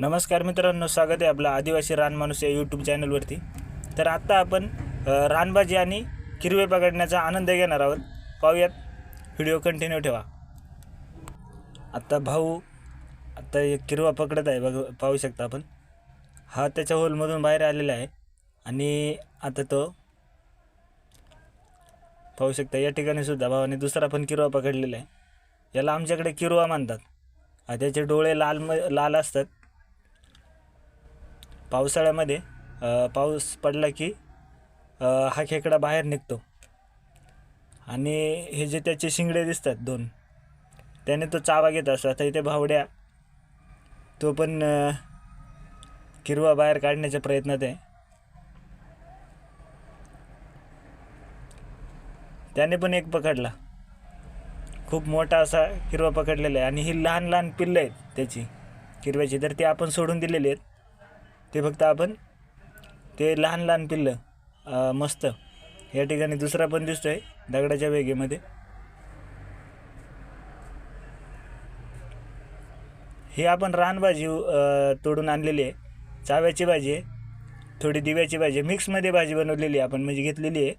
नमस्कार मित्रांनो स्वागत आहे आपलं आदिवासी रान माणूस या यूट्यूब चॅनलवरती तर आत्ता आपण रानबाजी रानभाजी आणि किरवे पकडण्याचा आनंद घेणार आहोत. पाहूयात. व्हिडिओ कंटिन्यू ठेवा. आत्ता भाऊ आत्ता एक किरवा पकडत आहे बघ पाहू शकता आपण. हा त्याच्या होलमधून बाहेर आलेला आहे. आणि आता तो पाहू शकता या ठिकाणी सुद्धा भावाने दुसरा पण किरवा पकडलेला आहे. याला आमच्याकडे किरवा मानतात. त्याचे डोळे लाल म लाल असतात. पावसाळ्यामध्ये पाऊस पडला की हा खेकडा बाहेर निघतो. आणि हे जे त्याचे शिंगडे दिसतात दोन त्याने तो चावा घेत असतो. आता इथे भावड्या तो पण किरवा बाहेर काढण्याच्या प्रयत्नात आहे. त्याने पण एक पकडला. खूप मोठा असा किरवा पकडलेला आहे. आणि ही लहान लहान पिल्लं आहेत त्याची किरव्याची तर ती आपण सोडून दिलेली आहेत. ते फक्त आपण ते लहान लहान पिल्लं मस्त. या ठिकाणी दुसरा पण दिसतो आहे दगडाच्या वेगेमध्ये. हे आपण रानभाजी तोडून आणलेली आहे. चाव्याची भाजी आहे. थोडी दिव्याची भाजी आहे. मिक्समध्ये भाजी बनवलेली आहे आपण म्हणजे घेतलेली आहे.